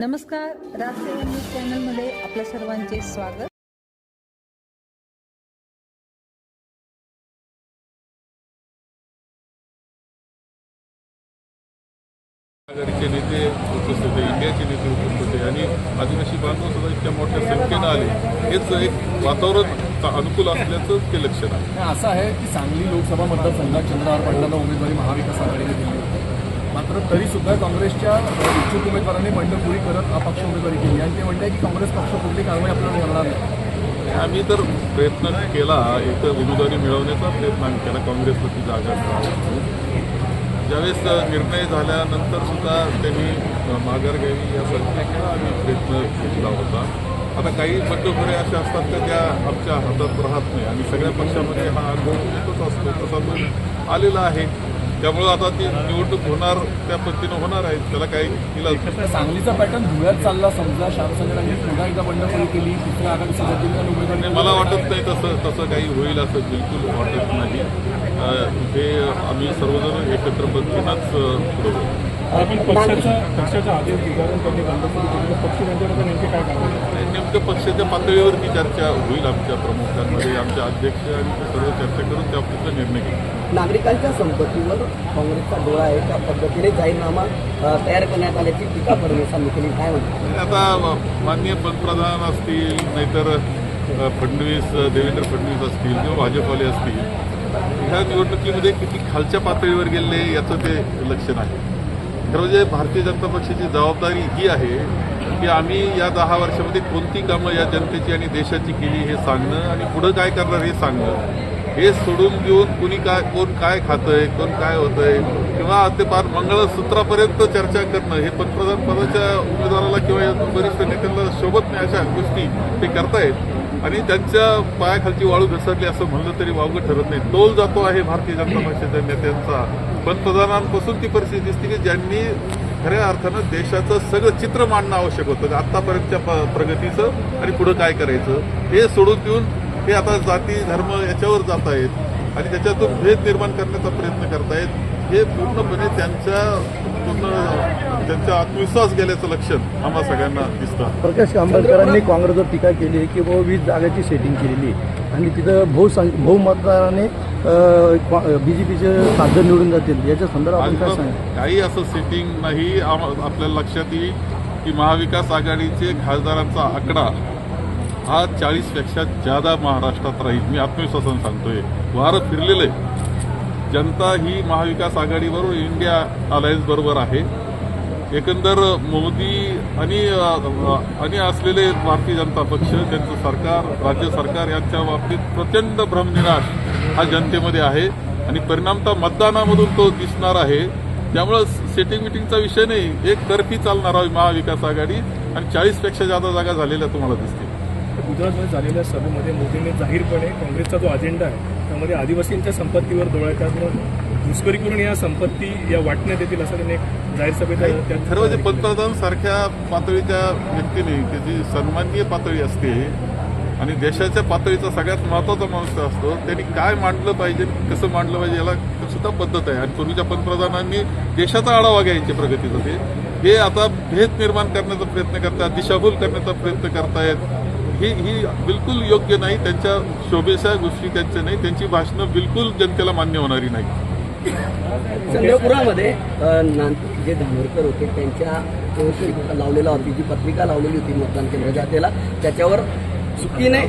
नमस्कार राजसेवा न्यूज चॅनलमध्ये आपल्या सर्वांचे स्वागत. आघाडीचे नेते उपस्थित होते इंडियाचे नेते उपस्थित होते आणि आदिवासी बांधव सुद्धा इतक्या मोठ्या संख्येनं आले. हेच एक वातावरण अनुकूल असल्याचं ते लक्षण आहे. असं आहे की सांगली लोकसभा मतदारसंघात चंद्रहार पाटलांना उमेदवारी महाविकास आघाडीने दिली होती. मात्र तरीसुद्धा काँग्रेसच्या इच्छुक उमेदवारांनी बंडखोरी करत अपक्ष उमेदवारी केली. आणि ते म्हणते की काँग्रेस पक्ष कुठली कारवाई आपल्याला करणार नाही. आम्ही तर प्रयत्न केला एक उमेदवारी मिळवण्याचा प्रयत्न आम्ही केला. काँग्रेसला ती जागा ज्यावेळेस निर्णय झाल्यानंतर सुद्धा त्यांनी माघार घ्यावी यासाठी आम्ही प्रयत्न केला होता. आता काही बंडखोरे असे असतात का त्या आमच्या हातात राहत नाही? आणि सगळ्या पक्षामध्ये हा अनुभव येतच असतो. तसा तो आलेला आहे. त्यामुळं आता ती निवडणूक होणार त्या पद्धतीनं होणार आहे. त्याला काही इलाज सांगलीचा पॅटर्न धुळ्यात चालला समजा श्यामसंगरांनी पुन्हा एकदा बंडखोरी केली तिसऱ्या मला वाटत नाही तसं तसं काही होईल असं बिलकुल वाटत नाही. हे आम्ही सर्वजण एकत्र पद्धतीनंच पुढे पक्षाचा पक्षाचा नेमके काय करणार? आणि नेमकं पक्षाच्या पातळीवरती चर्चा होईल आमच्या प्रमुखांमध्ये. आमचे अध्यक्ष आणि ते सर्व चर्चा करून त्या पद्धतीचा निर्णय घेऊ. नागरिकांच्या संपत्तीवर काँग्रेसचा डोळा आहे त्या पद्धतीने जाहीरनामा तयार करण्यात आल्याची टीका फडणवीसांनी केली काय म्हणतात? आता माननीय पंतप्रधान असतील नाहीतर फडणवीस देवेंद्र फडणवीस असतील किंवा भाजपवाले असतील ह्या निवडणुकीमध्ये किती खालच्या पातळीवर गेले याचं ते लक्षण आहे खरं म्हणजे भारतीय जनता पक्षाची जबाबदारी ही आहे की आम्ही या दहा वर्षामध्ये कोणती कामं या जनतेची आणि देशाची केली हे सांगणं आणि पुढं काय करणार हे सांगणं हे सोडून देऊन कुणी काय कोण काय खातंय कोण काय होतंय किंवा ते पार मंगळसूत्रापर्यंत चर्चा करणं हे पंतप्रधान पदाच्या उमेदवाराला किंवा या वरिष्ठ नेत्यांना शोभत नाही अशा गोष्टी ते करतायत. आणि त्यांच्या पायाखालची वाळू घसरली असं म्हणलं तरी वावगं ठरत नाही. तोल जातो आहे भारतीय जनता पक्षाच्या नेत्यांचा. पंतप्रधानांपासून ती परिस्थिती दिसते की ज्यांनी खऱ्या अर्थानं देशाचं सगळं चित्र मांडणं आवश्यक होतं. आतापर्यंतच्या प- प्रगतीचं आणि पुढं काय करायचं हे सोडून देऊन हे आता जाती धर्म याच्यावर जात आहेत आणि त्याच्यातून भेद निर्माण करण्याचा प्रयत्न करतायत हे पूर्णपणे त्यांच्या पूर्ण त्यांचा आत्मविश्वास गेल्याचं लक्षण आम्हा सगळ्यांना दिसतं. प्रकाश आंबेडकरांनी काँग्रेसवर टीका केली आहे की बाबा वीस जागाची सेटिंग केलेली आहे. आणि तिथं बहुसंख बहुमतदाराने बीजेपीचे खासदार निवडून जातील. याच्या संदर्भात काही असं सेटिंग नाही आपल्याला लक्षात येईल की महाविकास आघाडीचे खासदारांचा आकडा हा चाळीसपेक्षा जादा महाराष्ट्रात राहील. मी आत्मविश्वासानं सांगतोय. वारं फिरलेलं आहे. जनता ही महाविकास आघाडीबरोबर इंडिया अलायन्स बरोबर आहे. एकंदर मोदी आणि आणि असलेले भारतीय जनता पक्ष त्यांचं सरकार राज्य सरकार यांच्या बाबतीत प्रचंड भ्रमनिराश हा जनतेमध्ये आहे. आणि परिणामतः मतदानामधून तो दिसणार आहे. त्यामुळं सेटिंग मिटिंगचा विषय नाही एक तर्फी चालणार आहे महाविकास आघाडी. आणि चाळीसपेक्षा जादा जागा झालेल्या तुम्हाला दिसतील. गुजरातमध्ये झालेल्या सभेमध्ये मोदींनी जाहीरपणे काँग्रेसचा जो अजेंडा आहे त्यामध्ये आदिवासींच्या संपत्तीवर डोळ्याच्या घुसखोरी करून या संपत्ती या वाटण्यात येतील असं त्यांनी एक जाहीर सभेत खरं म्हणजे पंतप्रधान सारख्या पातळीच्या व्यक्तीने जी सन्माननीय पातळी असते आणि देशाच्या पातळीचा सगळ्यात महत्त्वाचा माणूस असतो त्यांनी काय मांडलं पाहिजे कसं मांडलं पाहिजे याला सुद्धा पद्धत आहे. आणि पूर्वीच्या पंतप्रधानांनी देशाचा आढावा घ्यायचे प्रगतीचा ते हे आता भेद निर्माण करण्याचा प्रयत्न करतात दिशाभूल करण्याचा प्रयत्न करतायत. ही ही बिलकुल योग्य नाही त्यांच्या शोभेच्या गोष्टी त्यांच्या नाही त्यांची भाषणं बिलकुल जनतेला मान्य होणारी नाही. चंद्रपुरामध्ये जे धानोरकर होते त्यांच्या लावलेला होती जी पत्रिका लावलेली होती मतदान केंद्र जातेला त्याच्यावर चुकीने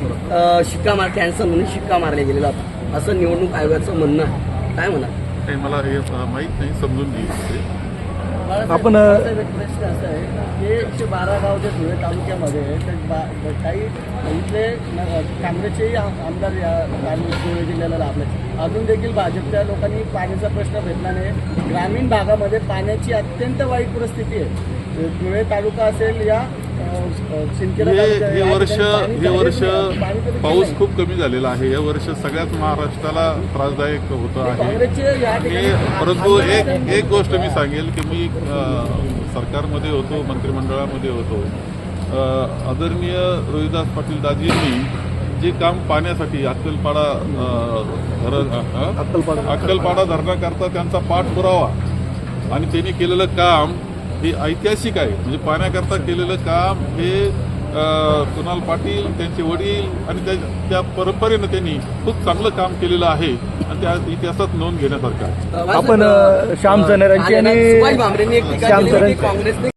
शिक्का मार कॅन्सर म्हणून शिक्का मारला गेलेला होता. असं निवडणूक आयोगाचं म्हणणं आहे. काय म्हणा मला हे माहीत नाही समजून घेईल आपण, प्रश्न असा आहे की एकशे बारा गाव जे धुळे तालुक्यामध्ये बा- काही इथले काँग्रेसचेही आम- आमदार या धुळे जिल्ह्याला लाभले. अजून देखील भाजपच्या लोकांनी पाण्याचा प्रश्न भेटला नाही. ग्रामीण भागामध्ये पाण्याची अत्यंत वाईट परिस्थिती आहे. धुळे तालुका असेल या हे हे या वर्ष हे वर्ष पाऊस. खूप कमी झालेला आहे हे वर्ष सगळ्याच महाराष्ट्राला त्रासदायक होतं आहे परंतु एक. एक गोष्ट मी सांगेल की मी सरकारमध्ये होतो मंत्रिमंडळामध्ये होतो आदरणीय रोहिदास पाटील दाजींनी जे काम पाण्यासाठी अक्कलपाडा धरण. अक्कलपाडा धरणाकरता त्यांचा पाठपुरावा आणि त्यांनी केलेलं काम हे ऐतिहासिक आहे. म्हणजे पाहण्याकरता केलेलं काम हे अं, कुणाल पाटील त्यांचे वडील आणि त्या त्या परंपरेनं त्यांनी खूप चांगलं काम केलेलं आहे आणि त्या इतिहासात नोंद घेण्यासारखं आहे. आपण, श्याम आणि श्याम